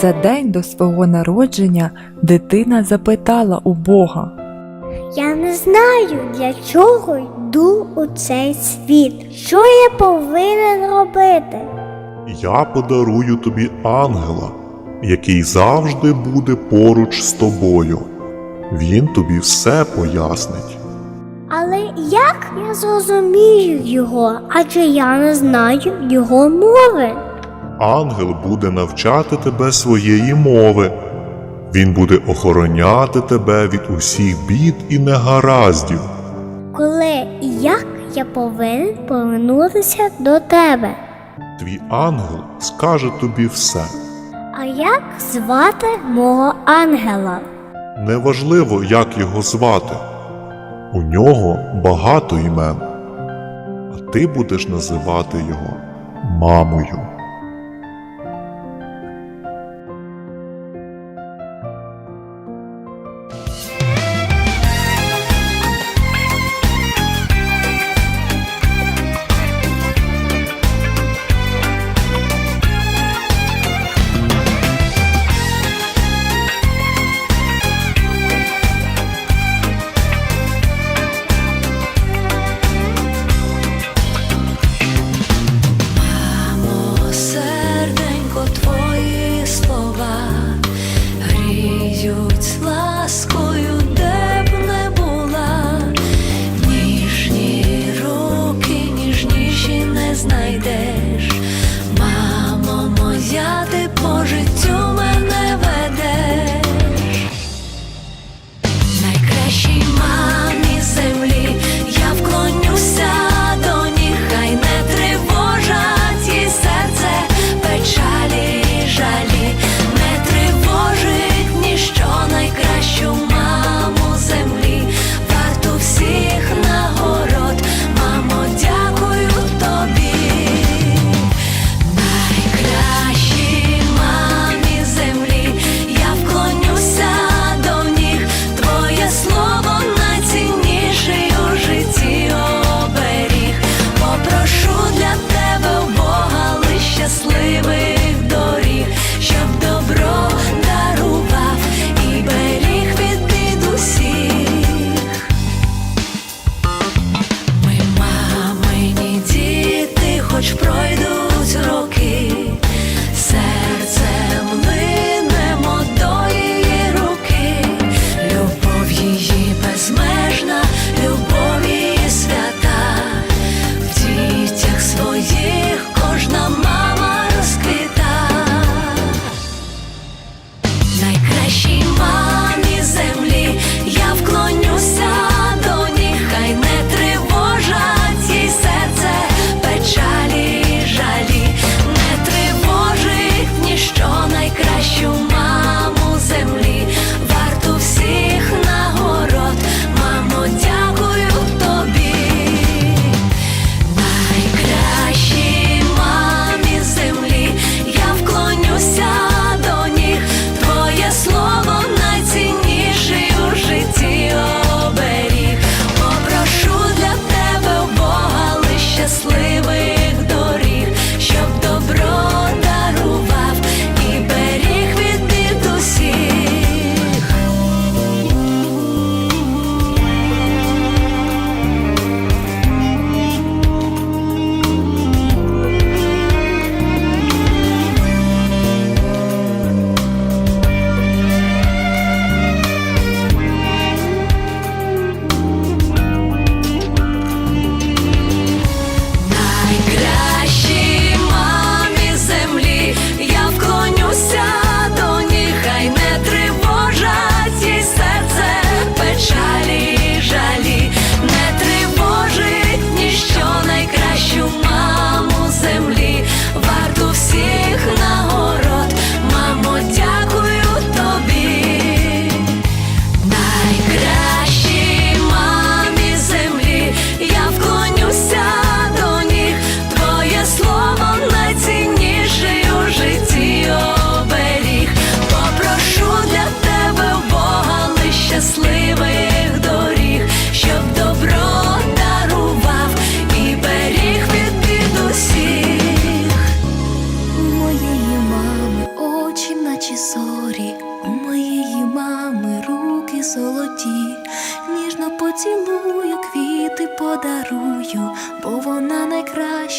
За день до свого народження дитина запитала у Бога. Я не знаю, для чого йду у цей світ. Що я повинен робити? Я подарую тобі ангела, який завжди буде поруч з тобою. Він тобі все пояснить. Але як я зрозумію його, адже я не знаю його мови? Ангел буде навчати тебе своєї мови. Він буде охороняти тебе від усіх бід і негараздів. Коли і як я повинен повернутися до тебе? Твій ангел скаже тобі все. А як звати мого ангела? Неважливо, як його звати. У нього багато імен, а ти будеш називати його мамою.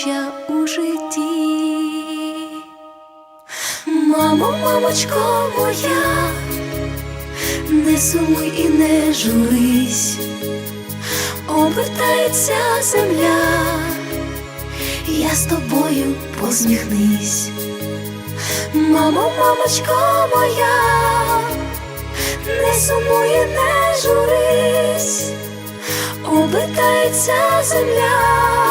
Найкраща у житті. Мамо, мамочко моя, не сумуй і не журись, обертається земля, я з тобою посміхнись. Мамо, мамочко моя, не сумуй і не журись, обертається земля,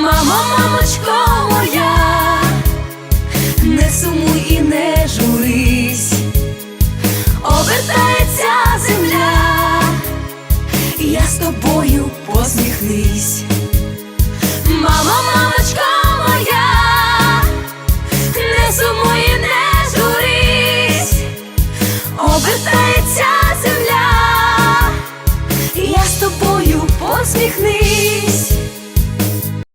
Мамо, мамочко моя, не сумуй і не журись, обертається земля я з тобою посміхнись.